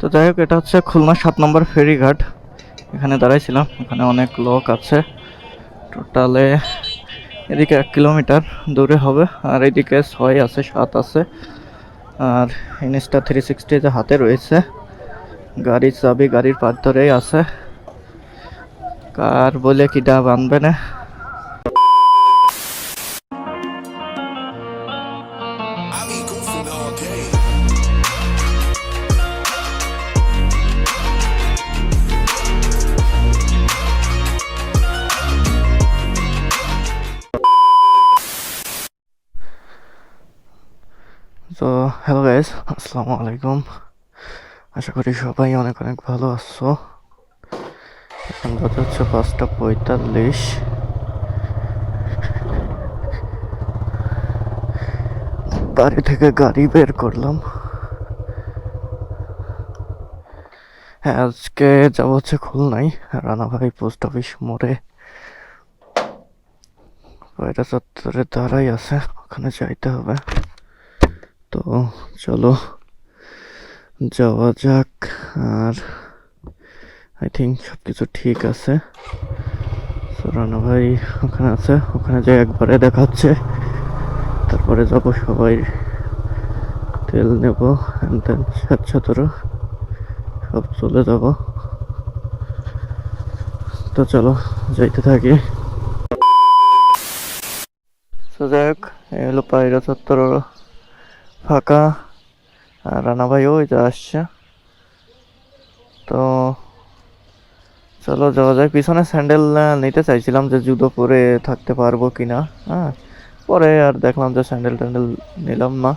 তো যাই হোক, এটা হচ্ছে খুলনা সাত নম্বর ফেরিঘাট। এখানে দাঁড়াইছিলাম, এখানে অনেক লোক আছে। টোটালে এদিকে এক কিলোমিটার দূরে হবে, আর এদিকে ছয় আছে, সাত আছে। আর ইনস্টা থ্রি সিক্সটি যে হাতে রয়েছে। গাড়ির চাবি, গাড়ির পার ধরেই আছে। কার বলে কি ডাব আনবে না। তো হ্যালো গাইস আসসালামু আলাইকুম। আশা করি সবাই অনেক অনেক ভালো আছো। এখন বাজে হচ্ছে পাঁচটা পঁয়তাল্লিশ। বাড়ি থেকে গাড়ি বের করলাম। হ্যাঁ আজকে যাব হচ্ছে খুলনাই রানাভাই পোস্ট অফিস মোড়ে। এটা চত্বরে দাঁড়াই আছে, ওখানে যাইতে হবে। তো চলো যাওয়া যাক, আর আই থিঙ্ক সব কিছু ঠিক আছে। রানা ভাই ওখানে আছে, ওখানে যাই একবারে দেখাচ্ছে তারপরে যাব সবাই। তেল নেব অ্যান্ড দেন স্বেচ্ছাতর সব চলে যাব। তো চলো, যাইতে থাকি। যাই হোক, এই হলো পায়রা চত্বর ফাঁকা। রানা ভাই ওই যে আসছে। তো চলো যাওয়া যায় পিছনে স্যান্ডেল নিতে চাইছিলাম যে জুতো পরে থাকতে পারব কিনা। হ্যাঁ পরে আর দেখলাম যে স্যান্ডেল ট্যান্ডেল নিলাম না।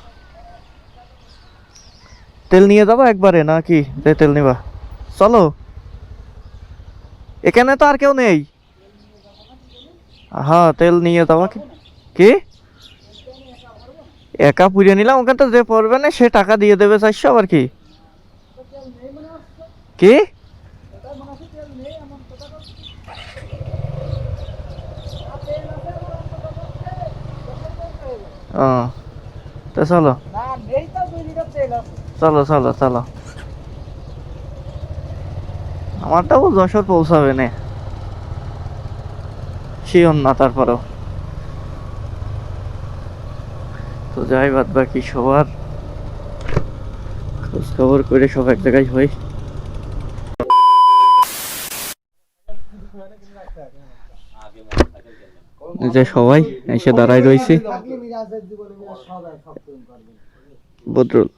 তেল নিয়ে যাব একবারে নাকি? যে তেল নিবা। চলো। এখানে তো আর কেউ নেই। হ্যাঁ তেল নিয়ে যাওয়া কি? কি? একা পুড়িয়ে নিলাম, ওখানে তো যে পড়বে না, সে টাকা দিয়ে দেবে চারশো, আবার কি? কি? ও, তো চলো। চলো চলো চলো। আমারটাও যশোর পৌঁছাবে না। শিওর না, তারপরেও তো যাই বাদ বাকি সবার। খোঁজ খবর করে সব এক জায়গায় এই যে সবাই, এসে দাঁড়াই রয়েছি। বদরুল।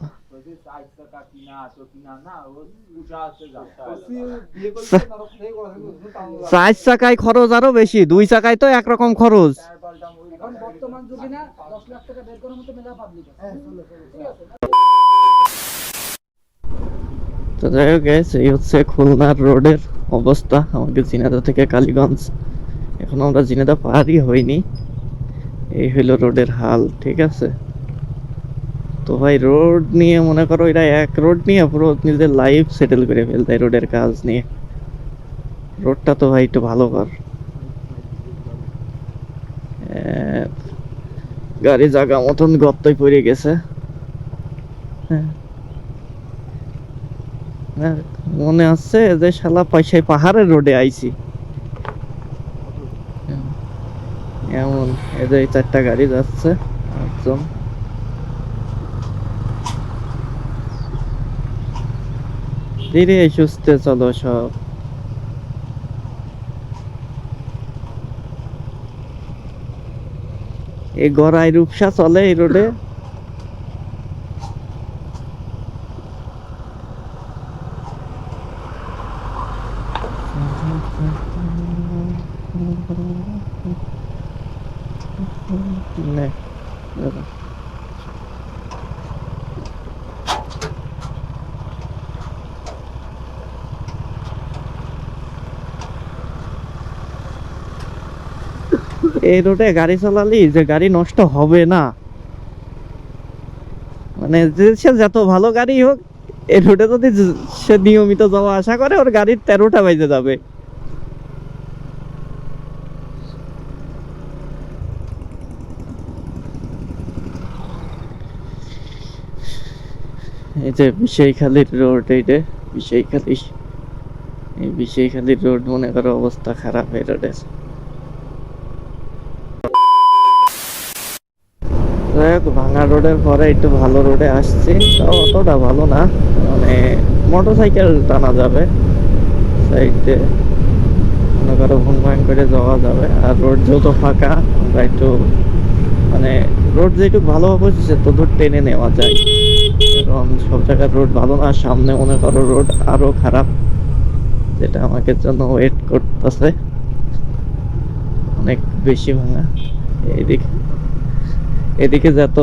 চার চাকায় খরচ আরও বেশি, দুই চাকায় তো একরকম খরচ। তো যাই হোক এই হচ্ছে খুলনার রোডের অবস্থা আমাদের জিনাদা থেকে কালীগঞ্জ। এখন আমরা জিনাদা পারই হইনি। এই হইল রোডের হাল, ঠিক আছে? তো ভাই, রোড নিয়ে মনে করো এরা এক রোড নিয়ে পুরো নিজেদের লাইফ সেটেল করে ফেলতে রোডের কাজ নিয়ে। রোডটা তো ভাই একটু ভালো কর গাড়ি জাগা মতন গর্তই পড়ে গেছে। হ্যাঁ। মনে আছে যে শালা পয়সায় পাহাড়ের রোডে আইছি। এমন এদের চারটা গাড়ি যাচ্ছে একজন। ধীরে সুস্থে চলো সব। এই গড়াই রূপসা চলে এই রোডে। এই রোডে গাড়ি চালালি যে গাড়ি নষ্ট হবে না। মানে যে সে যত ভালো গাড়ি হোক, এই রোডে যদি সে নিয়মিত যাওয়া আসা করে, ওর গাড়ির তেরোটা বাজে যাবে। এই যে বিষয়খালীর রোড এইটা বিষয়খালী এই বিষয়খালীর রোড, মনে করো অবস্থা খারাপ এই রোডের। যাই হোক ভাঙা রোডের পরে একটু ভালো রোডে আসছি। তাও অতটা ভালো না। মানে মোটর সাইকেল টানা যাবে। সাইডে মনে করো ভুন ভাঙ করে যাওয়া যাবে। আর রোড যেহেতু ফাঁকা, আমরা একটু মানে রোড যেটুকু ভালো হবে তত টেনে নেওয়া যায়। কারণ সব জায়গার রোড ভালো না, সামনে মনে করো রোড আরও খারাপ, যেটা আমাকে জন্য ওয়েট করতেছে। অনেক বেশি ভাঙা। এইদিকে এদিকে যত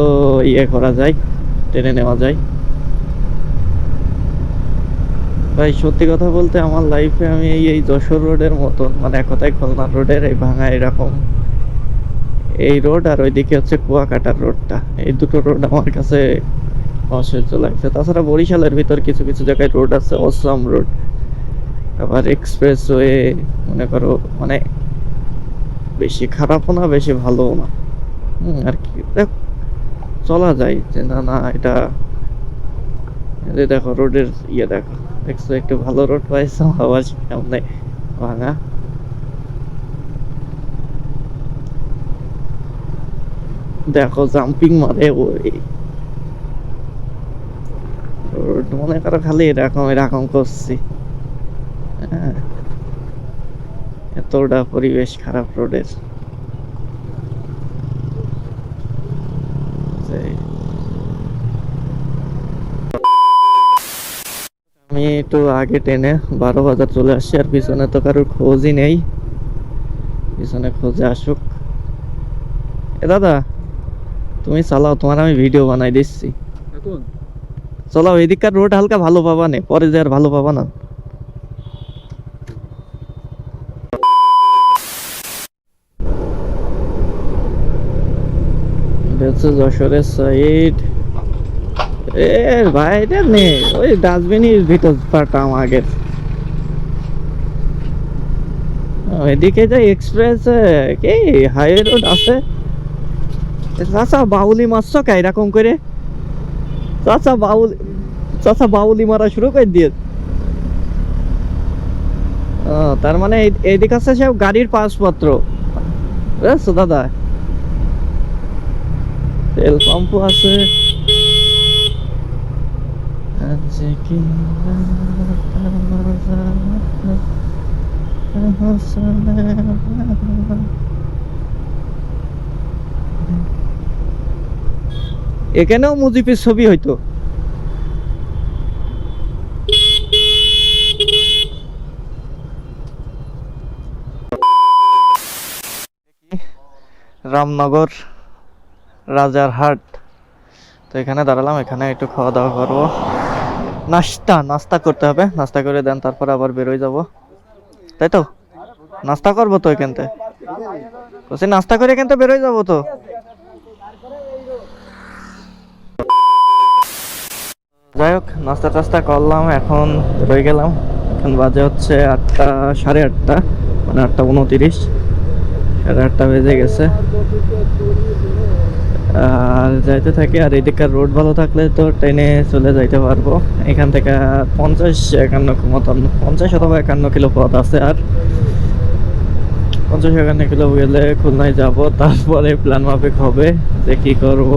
ইয়ে করা যায়, টেনে নেওয়া যায়। ভাই, সত্যি কথা বলতে আমার লাইফে আমি এই এই যশোর রোডের মতন মানে এক কথায় খুলনা রোডের এই ভাঙা এরকম, এই রোড আর ওইদিকে হচ্ছে কুয়াকাটার রোডটা এই দুটো রোড আমার কাছে অসহ্য লাগছে। তাছাড়া বরিশালের ভিতর কিছু কিছু জায়গায় রোড আছে, অসম রোড আবার এক্সপ্রেস ওয়ে মনে করো মানে বেশি খারাপও না, বেশি ভালোও না। আর কি। চলা যায় যে না না, এটা দেখো, রোডের ইয়ে দেখো। দেখছ, একটু ভালো রোড পাইছো, আবার সামনে ভাঙা। দেখো জাম্পিং মারে ওই মনে করো খালি এরকম এরকম করছি। হ্যাঁ। এতটা পরিবেশ খারাপ রোডের সেই। একটু আগে টেনে বারো বাজার চলে আসছি আর পিছনে তো কারোর খোঁজই নেই। পিছনে খোঁজে আসুক। এ দাদা তুমি চালাও তোমার আমি ভিডিও বানাই দিচ্ছি। চলাও এদিককার রোড হালকা ভালো পাবা না পরে যে আর ভালো পাবা না। হচ্ছে যশোরের সাইড এ ভাই ওই এদিকে যে এক্সপ্রেস রোড আছে? চাচা বাউলি করে? চাচা বাউল মারা শুরু করে দিয়ে। তার মানে এইদিকে আছে সব গাড়ির পাসপত্র। দাদা তেল পাম্পও আছে। এখানেও মুজিবের ছবি হয়তো। রামনগর রাজারহাট। তো এখানে দাঁড়ালাম এখানে একটু খাওয়া দাওয়া করব। নাস্তা নাস্তা করতে হবে। নাস্তা করে দেন, তারপর আবার বেরোয় যাব। তাই তো? নাস্তা করব তো এখানতে বলছি, নাস্তা করে এখান থেকে বেরোয় যাব তো? যাই হোক, নাস্তা টাস্তা করলাম, এখন রয়ে গেলাম। এখন বাজে হচ্ছে আটটা, সাড়ে আটটা মানে আটটা উনতিরিশ। সাড়ে আটটা বেজে গেছে। আর যাইতে থাকি আর এদিককার রোড ভালো থাকলে তো ট্রেনে চলে যাইতে পারব। এখান থেকে পঞ্চাশ একান্ন মতন পঞ্চাশ অথবা একান্ন কিলো পথ আছে আর। পঞ্চাশ একান্ন কিলো গেলে খুলনায় যাব, তারপরে প্ল্যান মাফিক হবে যে কি করব।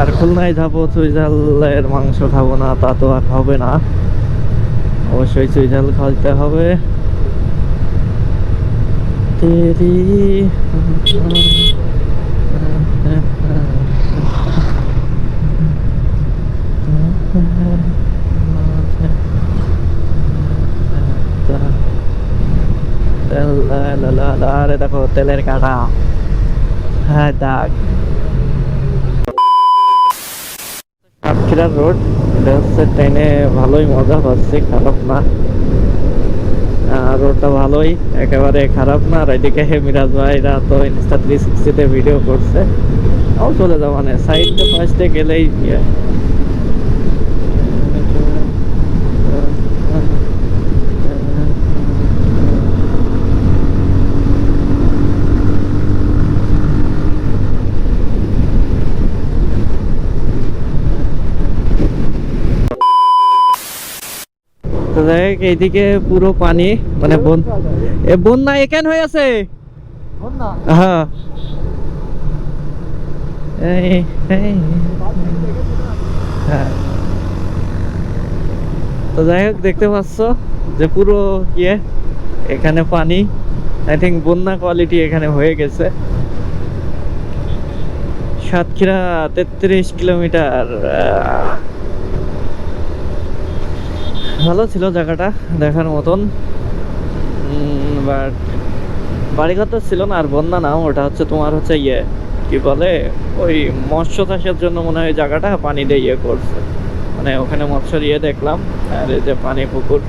আর খুলনায় যাব চুইঝালের মাংস খাব না, তা তো আর হবে না। অবশ্যই চুইঝাল খাইতে হবে। তেরি তেল লা লা লা লা, আরে দেখো, তেলের কাটা। হ্যাঁ দাগ। সাতক্ষীরা রোড এটা ট্রেনে, ভালোই মজা পাচ্ছি, খারাপ না। রোডটা ভালোই, একেবারে খারাপ না। আর এদিকে মিরাজ ভাইরা তো ইনস্টা থ্রি সিক্সটিতে ভিডিও করছে। তাও চলে যাও মানে সাইড ফার্স্টে গেলেই যাই এইদিকে পুরো পানি মানে বন এ বন্যা এখান হয়ে আছে। হ্যাঁ। হ্যাঁ। তো যাই হোক দেখতে পাচ্ছ যে পুরো ইয়ে এখানে পানি। আই থিঙ্ক বন্যা কোয়ালিটি এখানে হয়ে গেছে। সাতক্ষীরা তেত্রিশ কিলোমিটার আহ, ভালো ছিল জায়গাটা দেখার মতন। বাট বাড়িঘর তো ছিল না, আর বন্যা না, ওটা হচ্ছে তোমার হচ্ছে ইয়ে কি বলে, ওই মৎস্য চাষের জন্য মনে হয় জায়গাটা, পানি দিয়ে ইয়ে করছে। মানে ওখানে মৎস্যর ইয়ে দেখলাম, আর এই যে পানি, পুকুর,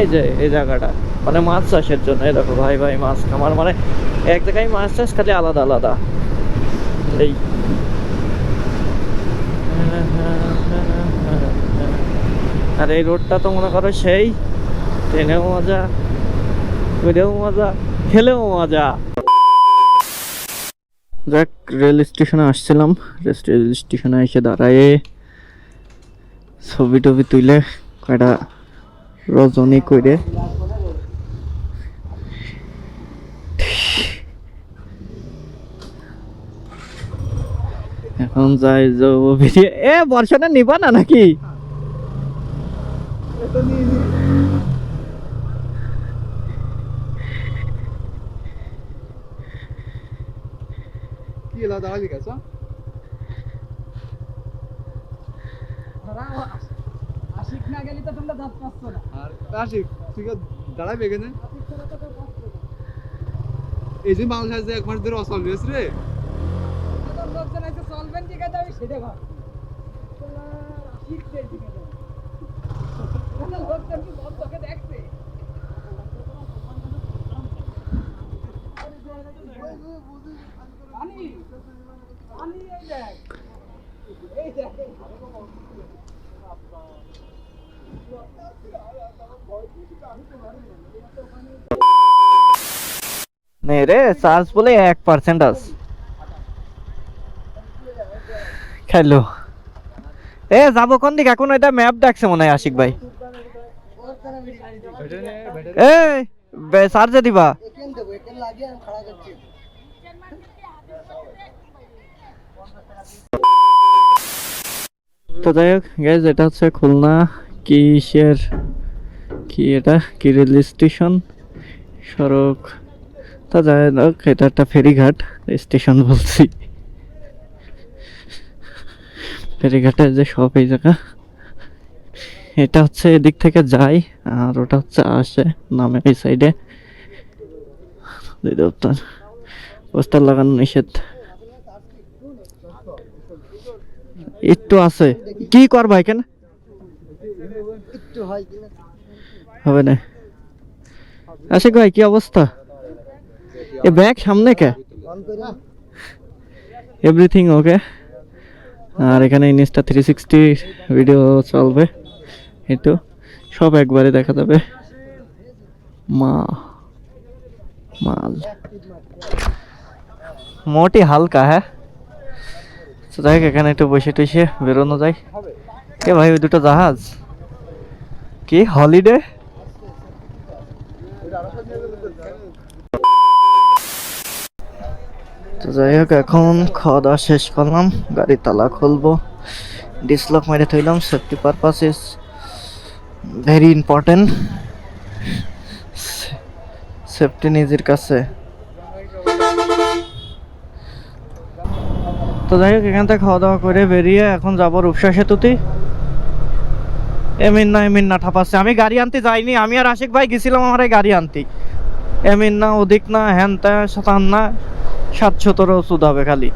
এই যে, এই জায়গাটা। মানে মাছ চাষের জন্য, এই দেখো, ভাই ভাই, মাছ খামার মানে এক জায়গায় মাছ চাষ খালি আলাদা আলাদা। এই আর এই রোডটা তো মনে করো সেই। ট্রেনেও মজা ঘুরেও মজা, খেলেও মজা। যাক, রেল স্টেশনে আসছিলাম। রেল স্টেশনে এসে দাঁড়ায় ছবি টবি তুলে কয়টা রজনী করে এখন যাই যাব এ বর্ষাটা নিবা না নাকি? কি এলা দাঁড়ালি গেছ আশিক না গেলে তো তোমরা দাঁত পাচ্ছ না। আর আশিক তুই দাঁড়াবি এখানে। এই যে বাংলা সাহিত্যে এক মাস ধরে অসল রয়েছে রে। এখন লোকজন এসে চলবেন কি কাজে আমি সেটা ভাবছি তোমরা আশিক দের দিকে নেই রে, চার্জ বলে এক পার্সেন্ট আছে। খাইলো এ, যাব কোন দিকে? এখন এটা ম্যাপ দেখছে মনে হয় আশিক ভাই। চার্জে দিবা। তো যাই হোক গ্যাস এটা হচ্ছে খুলনা কিসের, কি এটা? কি রেল স্টেশন সড়ক। তা যাই হোক, এটা একটা ফেরিঘাট স্টেশন বলছি। ফেরিঘাটের যে সব এই জায়গা। এটা হচ্ছে এদিক থেকে যায় আর ওটা হচ্ছে আসে নামে এই সাইডে পোস্টার লাগানো নিষেধ। একটু আছে। কি করবা এখানে হবে না। আশিক ভাই, কি অবস্থা? এ ব্যাগ সামনে কে? এভরিথিং ওকে আর এখানে ইনস্টা থ্রি সিক্সটি ভিডিও চলবে। একটু সব একবারে দেখা যাবে। মা মাল। মোটি হালকা হ্যাঁ? যাই হোক, এখানে একটু বসে টসে বেরোনো যায় এ ভাই ওই দুটো জাহাজ। কি হলিডে? তো যাই হোক এখন খাওয়া দাওয়া শেষ করলাম গাড়ির তালা খুলবো। ডিসলক মেরে থইলাম safety purpose very important safety নিজের কাছে। তো যাই হোক, এখান থেকে খাওয়া দাওয়া করে বেরিয়ে এখন যাব রূপসা সেতুতে এমিন না এমিন না ঠাপাচ্ছে আমি গাড়ি আনতে যাইনি। আমি আর আশিক ভাই গেছিলাম আমার গাড়ি আনতে। এমিন না ওদিক না হ্যান ত্যান না, সাত সতেরো ওষুধ হবে খালি।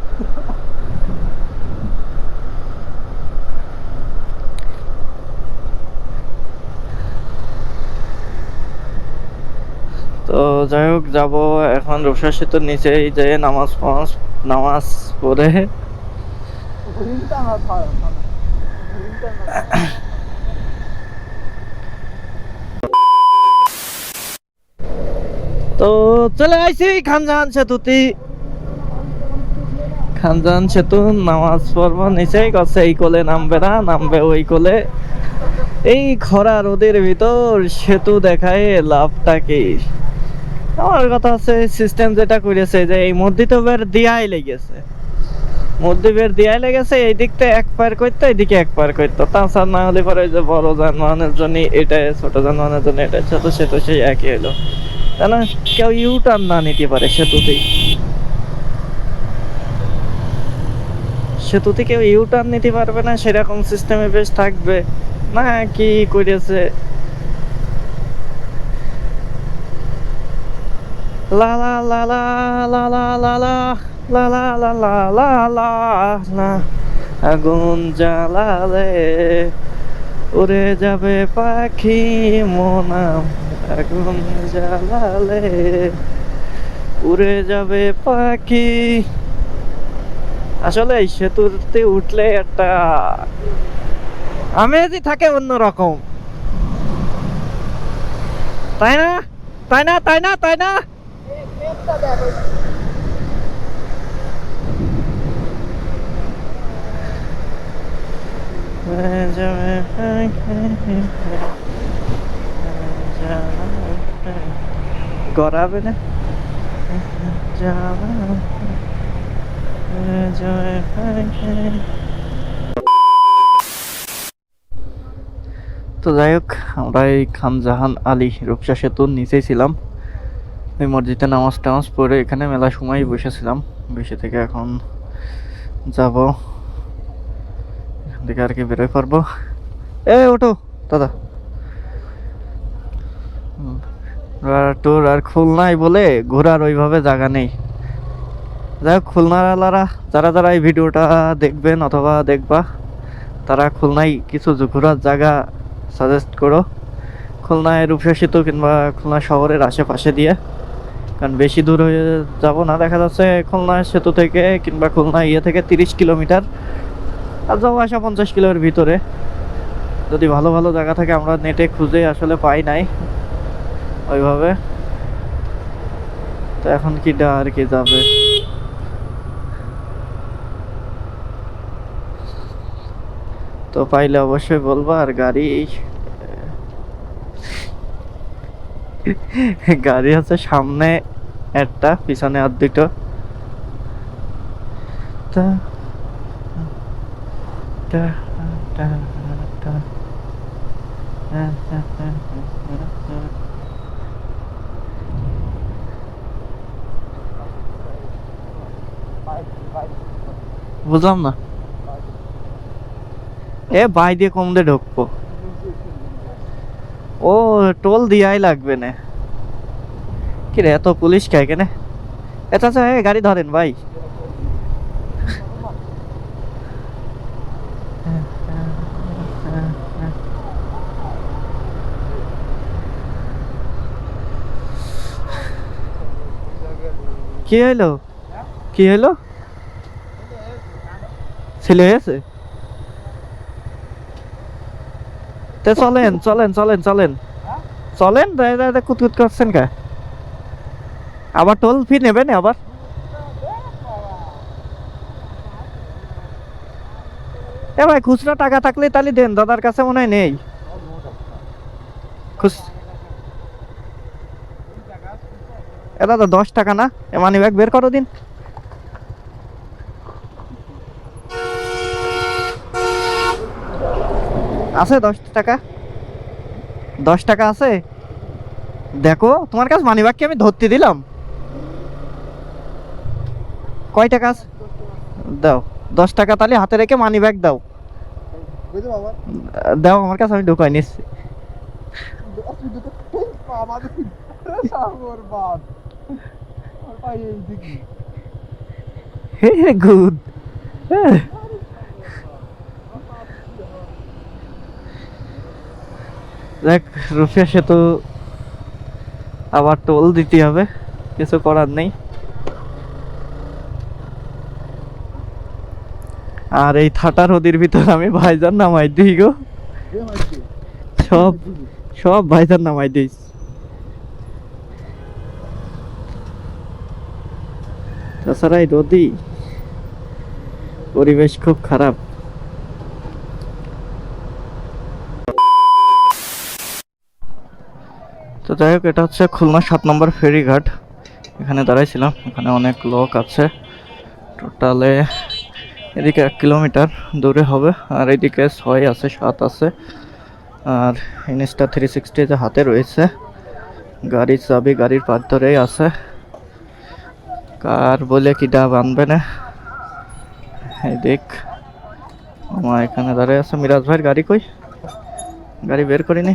তো যাই হোক, যাব এখন রূপসা সেতুর নিচেই যে নামাজ ফামাজ নামাজ পড়ে। তো চলে আইছি, খানজাহান সেতুতে। খানজাহান সেতু, নামাজ পড়ব নিচেই গছে এই কোলে নামবে না, নামবে ওই কোলে। এই খরা রোদের ভিতর সেতু দেখায় লাভটা কি? আমার কথা হচ্ছে সিস্টেম যেটা করেছে যে এই মধ্যিতবের দিয়াই লেগেছে। মধ্যবের দিয়াই লেগেছে, এই দিকটা এক পার করতো এইদিকে এক পার করতো। তাছাড়া না হলে পরে যে বড় যানবাহনের জন্য এটা ছোট যানবাহনের জন্য এটা ছোট সেতু সেই একই হলো তাহলে কেউ ইউ টার্ন না নিতে পারে সেতুতেই। সেতুতে কেউ ইউ টার্ন নিতে পারবে না, সেরকম সিস্টেমে বেশ থাকবে। না, কি করেছে লা লা লা লা লা লা লা লা লা লা লা লা লা লা লা আগুন জ্বালালে উড়ে যাবে পাখি মনাম আগুন জ্বালালে উড়ে যাবে পাখি আসলে এই সেতুতে উঠলে একটা আমেজই থাকে অন্যরকম তাই না তাই না তাই না তাই না তো যাই হোক আমরা এই খানজাহান আলী রূপসা সেতুর নিচেই ছিলাম। ওই মসজিদে নামাজ টামাজ পড়ে এখানে মেলা সময় বসেছিলাম। বসে থেকে এখন যাব। এখান থেকে আর কি বেরোয় পারব এ, ওঠো, দাদা। তোর আর খুলনায় বলে ঘোরার ওইভাবে জায়গা নেই। যাই হোক খুলনাওয়ালারা যারা যারা এই ভিডিওটা দেখবেন অথবা দেখবা, তারা খুলনায় কিছু ঘোরার জায়গা সাজেস্ট করো। খুলনায় রূপসা সেতু কিংবা খুলনা শহরের আশেপাশে দিয়ে। কারণ বেশি দূর হয়ে যাব না। দেখা যাচ্ছে খুলনা সেতু থেকে কিংবা খুলনা ইয়ে থেকে তিরিশ কিলোমিটার। আর যাওয়া আসা পঞ্চাশ কিলোর ভিতরে। যদি ভালো ভালো জায়গা থাকে আমরা নেটে খুঁজে আসলে পাই নাই ওইভাবে। তো এখন কি ডা আর কি যাবে? তো পাইলে অবশ্যই বলব আর গাড়ি গাড়ি আছে সামনে একটা পিছনে আর দুটো বুঝলাম না এ বাই দিয়ে কম দিয়ে ঢুকবো ও, টোল দিয়াই লাগবে না। কি রে এত পুলিশ খায় কেনে এটা আচ্ছা এ গাড়ি ধরেন ভাই। কি হইল? কি হইল? ছেলে হয়েছে? চলেন চলেন চলেন চলেন। চলেন কুতকুত করছেন কে? আবার টোল ফি নেবেন আবার? এ ভাই, খুচরা টাকা থাকলে তাহলে দেন, দাদার কাছে মনে হয় নেই। খুচ এ দাদা, দশ টাকা না? এ মানি ব্যাগ বের করো দিন। আছে দশ টাকা? দশ টাকা আছে? দেখো তোমার কাছে মানি ব্যাগ আমি ধরতে দিলাম? কয় টাকা আছে? দাও দশ টাকা তাহলে হাতে রেখে মানি ব্যাগ দাও। দাও আমার কাছে আমি ঢুকাই নিচ্ছি গুড। দেখ, রুফিয়া সেতু আবার টোল দিতে হবে। কিছু করার নেই। আর এই থাটা নদীর ভিতর আমি ভাইজান নামাই দিই গো। সব সব ভাইজান নামাই দিস তাছাড়া এই নদী পরিবেশ খুব খারাপ। যাই হোক, এটা হচ্ছে খুলনা সাত নম্বর ফেরিঘাট। এখানে দাঁড়াইছিলাম, এখানে অনেক লোক আছে। টোটালে এদিকে এক কিলোমিটার দূরে হবে, আর এদিকে ছয় আছে, সাত আছে। আর ইনস্টা থ্রি সিক্সটি যে হাতে রয়েছে। গাড়ির চাবি, গাড়ির পাত ধরেই আছে। কার বলে কি ডাব আনবে না? এই দেখ আমার এখানে দাঁড়িয়ে আছে। মিরাজ ভাইয়ের গাড়ি কই? গাড়ি বের করিনি।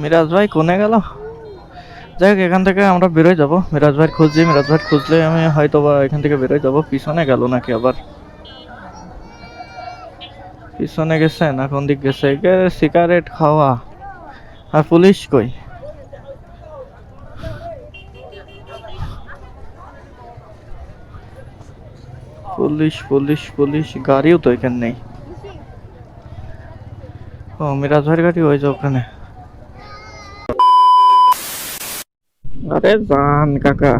মিরাজ ভাই কোনে গেল? যাই হোক এখান থেকে আমরা বেরোয় যাব। মিরাজ ভাই খুঁজছি, মিরাজ ভাই খুঁজলে আমি হয়তো বা এখান থেকে বেরোয় যাব। পিছনে গেল নাকি আবার? পিছনে গেছে না কোন দিক গেছে? সিগারেট খাওয়া। আর পুলিশ কই? পুলিশ পুলিশ পুলিশ, গাড়িও তো এখানে নেই। ও, মিরাজ ভাইয়ের গাড়ি ওই যে ওখানে। আরে জান কাকা।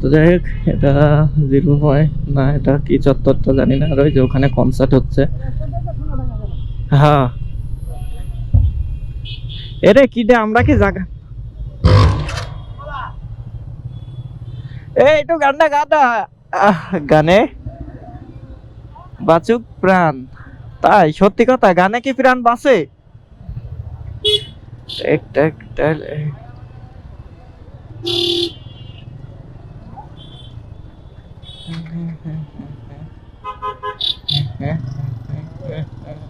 তো যাই হোক এটা জিরো হয় না এটা কি চত্বরটা জানি না। আর ওই যে ওখানে কনসার্ট হচ্ছে। হ্যাঁ। এরে কি দে আমরা কি জায়গা এই একটু গানটা আহ, গানে? বাচুক প্রাণ। তাই সত্যি কথা গানে কি প্রাণ বাঁচে? একটা একটা